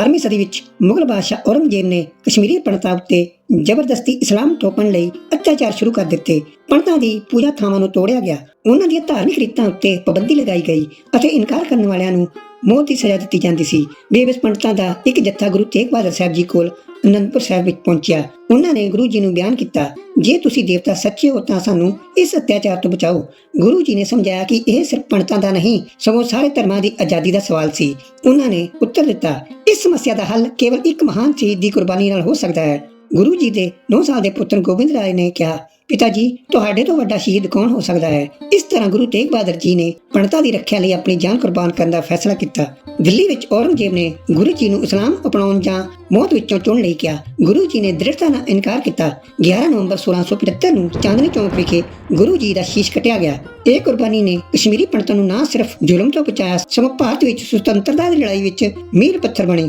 17ਵੀਂ ਸਦੀ ਵਿੱਚ ਮੁਗਲ ਬਾਦਸ਼ਾਹ ਔਰੰਗਜ਼ੇਬ ਨੇ ਕਸ਼ਮੀਰੀ ਪੰਡਤਾਂ ਉੱਤੇ ਜ਼ਬਰਦਸਤੀ ਇਸਲਾਮ ਥੋਪਣ ਲਈ ਅਤਿਆਚਾਰ ਸ਼ੁਰੂ ਕਰ ਦਿੱਤੇ। ਪੰਡਤਾਂ ਦੀ ਪੂਜਾ ਥਾਵਾਂ ਨੂੰ ਤੋੜਿਆ ਗਿਆ। ਉਹਨਾਂ ਦੀਆਂ ਧਾਰਮਿਕ ਰੀਤਾਂ ਉੱਤੇ ਪਾਬੰਦੀ ਲਗਾਈ ਗਈ ਅਤੇ ਇਨਕਾਰ ਕਰਨ ਵਾਲਿਆਂ ਨੂੰ ਮੌਤ ਦੀ ਸਜ਼ਾ ਦਿੱਤੀ ਜਾਂਦੀ ਸੀ। ਬੇਬਸ ਪੰਡਤਾਂ ਦਾ ਇੱਕ ਜੱਥਾ ਗੁਰੂ ਤੇਗ ਬਹਾਦਰ ਸਾਹਿਬ ਜੀ ਕੋਲ ਅਨੰਦਪੁਰ ਸਾਹਿਬ ਵਿੱਚ ਪਹੁੰਚਿਆ। ਉਹਨਾਂ ਨੇ ਗੁਰੂ ਜੀ ਨੂੰ ਬਿਆਨ ਕੀਤਾ, ਜੇ ਤੁਸੀਂ ਦੇਵਤਾ ਸੱਚੇ ਹੋ ਤਾਂ ਸਾਨੂੰ ਇਸ ਅਤਿਆਚਾਰ ਤੋਂ ਬਚਾਓ। ਗੁਰੂ ਜੀ ਨੇ ਸਮਝਾਇਆ ਕਿ ਇਹ ਸਿਰਫ ਪੰਡਤਾਂ ਦਾ ਨਹੀਂ, ਸਗੋਂ ਸਾਰੇ ਧਰਮਾਂ ਦੀ ਆਜ਼ਾਦੀ ਦਾ ਸਵਾਲ ਸੀ। ਉਹਨਾਂ ਨੇ ਉੱਤਰ ਦਿੱਤਾ ਇਸ ਸਮੱਸਿਆ ਦਾ ਹੱਲ ਕੇਵਲ ਇੱਕ ਮਹਾਨ ਸ਼ਹੀਦ ਦੀ ਕੁਰਬਾਨੀ ਨਾਲ ਹੋ ਸਕਦਾ ਹੈ। ਗੁਰੂ ਜੀ ਦੇ 9 ਸਾਲ ਦੇ ਪੁੱਤਰ ਗੋਬਿੰਦ ਰਾਏ ਨੇ ਕਿਹਾ, ਪਿਤਾ ਜੀ, ਤੁਹਾਡੇ ਤੋਂ ਵੱਡਾ ਸ਼ਹੀਦ ਕੌਣ ਹੋ ਸਕਦਾ ਹੈ? ਇਸ ਤਰ੍ਹਾਂ ਗੁਰੂ ਤੇਗ ਬਹਾਦਰ ਜੀ ਨੇ ਪੰਡਤਾਂ ਦੀ ਰੱਖਿਆ ਲਈ ਆਪਣੀ ਜਾਨ ਕੁਰਬਾਨ ਕਰਨ ਦਾ ਫੈਸਲਾ ਕੀਤਾ। ਦਿੱਲੀ ਵਿੱਚ ਔਰੰਗਜ਼ੇਬ ਨੇ ਗੁਰੂ ਜੀ ਨੂੰ ਇਸਲਾਮ ਅਪਣਾਉਣ ਜਾਂ ਮੌਤ ਵਿੱਚੋਂ ਚੁਣ ਲਈ ਕਿਹਾ। ਗੁਰੂ ਜੀ ਨੇ ਦ੍ਰਿੜਤਾ ਨਾਲ ਇਨਕਾਰ ਕੀਤਾ। 11 ਨਵੰਬਰ 1675 ਨੂੰ ਚਾਂਦਨੀ ਚੌਂਕ ਵਿਖੇ ਗੁਰੂ ਜੀ ਦਾ ਸ਼ੀਸ਼ ਕਟਿਆ ਗਿਆ। ਇਹ ਕੁਰਬਾਨੀ ਨੇ ਕਸ਼ਮੀਰੀ ਪੰਡਤਾਂ ਨੂੰ ਨਾ ਸਿਰਫ ਜ਼ੁਲਮ ਤੋਂ ਬਚਾਇਆ, ਸਗੋਂ ਭਾਰਤ ਵਿੱਚ ਸੁਤੰਤਰਤਾ ਦੀ ਲੜਾਈ ਵਿੱਚ ਮੀਲ ਪੱਥਰ ਬਣੇ।